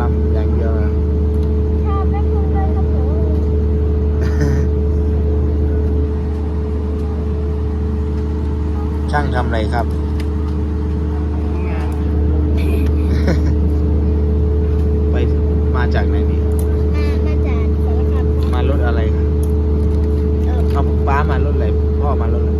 ชอบหมอลำอย่างเดียวนะชอบแม่พึ่งเลยครับผมช่างทำอะไรครับไปมาจากไหนนี่ มามาจากสารคามครับมารถอะไรครับเออเอาป้ามารถอะไรพ่อมารถอะไร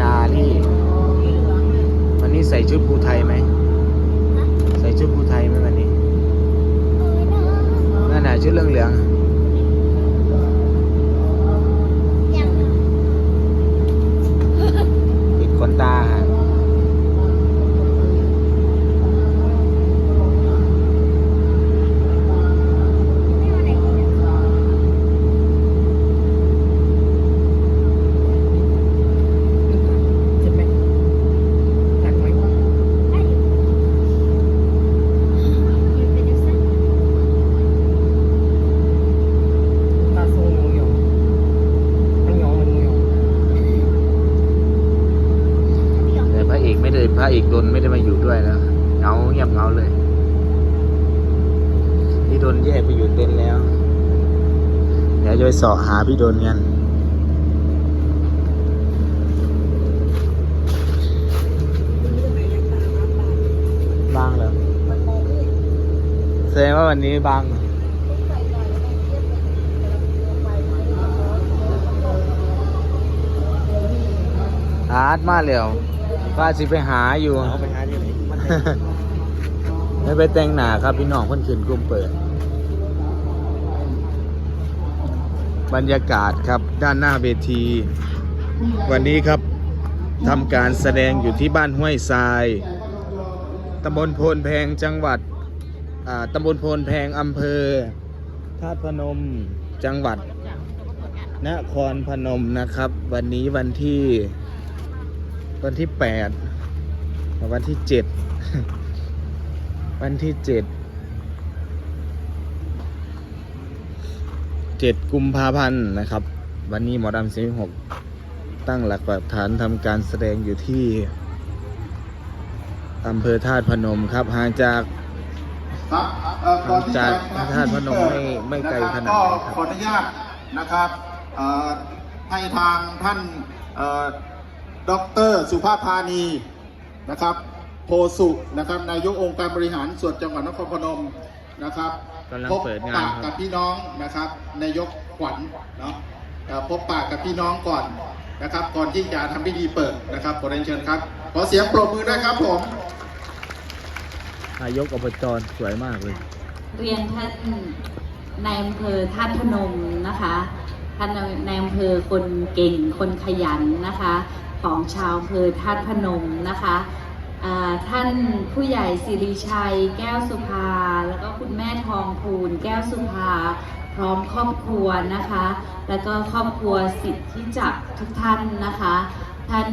นานี่วันนี้ใส่ชุดภูไทยไหมฮะใส่ชุดภูไทยไหมวันนี้เอ้ยน้องนั่นน่ะชุดเหลืองยังค่ะๆปิดขนตาฮะ ไม่เอาไหนดีนะ เจ็บไหมหนักไหม ได้อยู่ยืนเป็นจังซั่น ตาทรงหมูหยองไม่หยองเหมือนหมูหยอง พี่หยอง แต่พระเอกไม่ได้พระ เอกดนไม่ได้มาอยู่ด้วยนะเงาเงียบเงาเลยพี่ดนแยกไปอยู่เต็นท์แล้ว เดี๋ยวจะไปสาะหาพี่ดนกันบางเหรอแสดงว่าวันนี้บางอาร์ตมาแล้ว ว่าสิไปหาอยู่ เอาไปหาที่ไหนมันไม่ไปแต่งหนาครับพี่น้องเพิ่นขึ้นกลุ่มเปิด บรรยากาศครับด้านหน้าเวที วันนี้ครับทำการแสดงอยู่ที่บ้านห้วยทรายตำบลโพนแพงจังหวัดอ่าตำบลโพนแพงอำเภอธาตุพนมจังหวัดนครพนมนะครับ วันนี้วันที่ วันที่แปดวันที่เจ็ดวันที่เจ็ดเจ็ดกุมภาพันธ์นะครับ วันนี้หมอดำเสียงหกตั้งหลักปักฐานทำการแสดงอยู่ที่อำเภอธาตุพนมครับห่างจากครับเอ่อก่อนที่จากธาตุพนมไม่ไม่ไกลขนาดไหนครับขออนุญาตนะครับให้ทางท่านเดรสุภาพพานีนะครับ โพสุนะครับนายกองค์การบริหารส่วนจังหวัดนครพนมนะครับกำลังพบเปิดงานปะคกัรับบพี่น้องนะครับนายกขวัญเนาะเอ่อพบปะกับพี่น้องก่อนนะครับ ก่อนที่จะทำพิธีเปิดนะครับขอเรียนเชิญครับขอเสียงปรบมือด้วยครับผม นายกอบจสวยมากเลย เรียนท่านในอำเภอท่าตุพนมนะคะ ท่านในอำเภอคนเก่งคนขยันนะคะ ของชาวอำเภอท่าตุพนมนะคะท่านผู้ใหญ่สิริชัย แก้วสุภา แล้วก็คุณแม่ทองภูลแก้วสุภา พร้อมครอบครัวนะคะ แล้วก็ครอบครัวสิทธิจักทุกท่านนะคะ ท่าน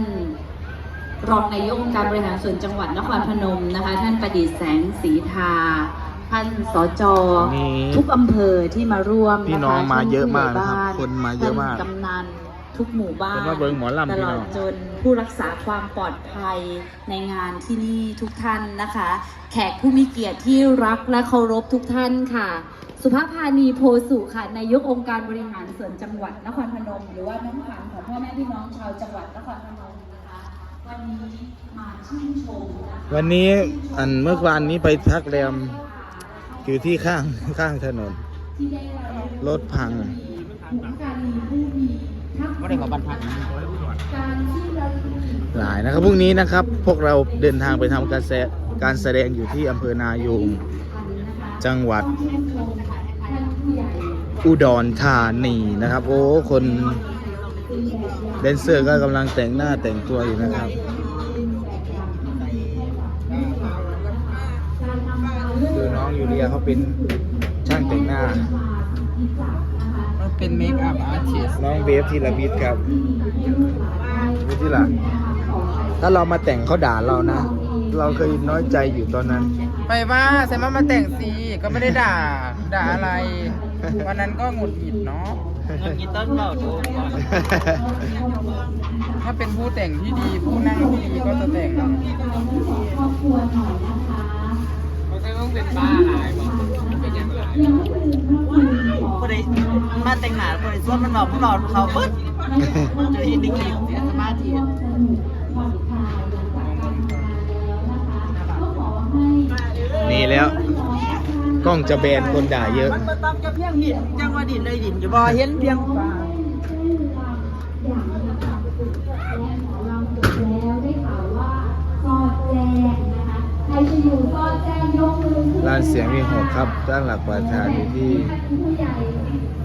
รองนายกองค์การบริหารส่วนจังหวัดนครพนมนะคะ ท่านประดิษฐ์แสงสีทา ท่านสจนี่ทุกอำเภอที่มาร่วมพี่น้องะคะมาเยอะมากท่นะครับผู้ใหญ่คนมาเยอะมากท่นกำนันทุกหมู่บ้านเป็นว่าเบิ่งหมอลำตพี่ลน้ออดงจนผู้รักษาความปลอดภัยในงานที่นี่ทุกท่านนะคะ แขกผู้มีเกียรติที่รักและเคารพทุกท่านค่ะ สุภาพานีโพสุค่ะนายกองค์การบริหารส่วนจังหวัดนครพนม หรือว่าน้องขวัญของพ่อแม่พี่น้องชาวจังหวัดนครพนมนะคะวันนี้มาชื่นชมนะคะ วันนี้อันเมื่อวานนี้ไปพักแรม อยู่ที่ข้างข้างถนน รถพังไม่ได้ขอบันพักหลายนะครับพรุ่งนี้นะครับ พวกเราเดินทางไปทำการแสดการแสดงอยู่ที่อำเภอนายูงจังหวัด อุดรธานีนะครับ โอ้ คนแดนเซอร์ก็กำลังแต่งหน้าแต่งตัวอยู่นะครับ ดูน้องยู เรียเขาเป็นช่างแต่งหน้ามันเป็นเมคอัพอาร์ติสน้องเวฟธีรวิทย์ครับเวฟที่หลังถ้าเรามาแต่งเขาด่าเรานะ เราเคยน้อยใจอยู่ตอนนั้น ไปว่าใส่มามาแต่งสีก็ไม่ได้ด่า ด่าอะไร วันนั้นก็หงุดหงิดเนาะหงุดหงิดต้นเบาดูถ้าเป็นผู้แต่งที่ดี ผู้นั่งที่ดีก็จะแต่ง มาแต่งหน้าคนใดส่วนมันบอกพวกเราเขาปึ๊ดจะเห็นในคลิปเสียสมาธิผ่อนคลายหลังจากการทำงานแล้วนะคะก็ขอให้นี่แล้ว กล้องจะแบนคนด่าเยอะ มันมาตามกับเพียงดินจังว่าดินเลยดินอยู่บ่เห็นเพียงฟ้าและหมอลำจบแล้วได้ข่าวว่าซอดแจ้งนะคะใครจะอยู่ซอดแจ้งยกมือขึ้นร้านเสียงมีหกครับด้านหลักประธานอยู่ที่ผู้ใหญ่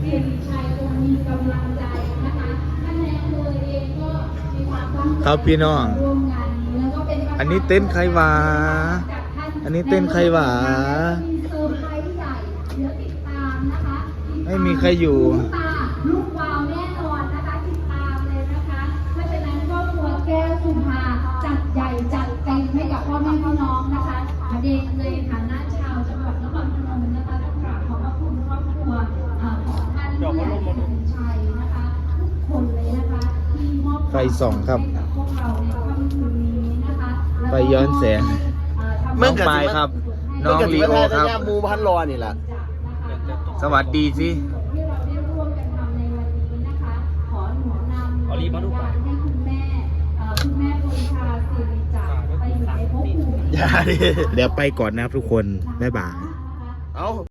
เรียนชัยคงมีกำลังใจนะคะท่านในอำเภอเองก็มีความตั้งใจครับพี่น้อง ร่วมงานนี้แล้วก็เป็นประธาอันนี้เต้นท์ใครวะ จากท่าอันนี้เต้นท์ใครวะมีเซอร์ไพรส์ใหญ่เดี๋ยวติดตามนะคะติดตา ไม่มีใครอยู่ลูกต ไฟส่องครับให้กับพวกเราในค่ำคืนนี้นะคะแล้วไฟก็ย้อนแสงเอ่อทำน้องปายครับ น้องลีโอครับย่ามูพันรอนี่แหละสวัสดีสิที่เราได้ร่วมกันทำในวันนี้นะคะขอหนุนนำเอารีบมาดูก่อนให้คุณแม่เอ่อคุณแม่คนชาสิริจักรไปอยู่ในภพภูมิอย่าดิเดี๋ยวไปก่อนนะครับทุกคน บ๊ายบาย เอา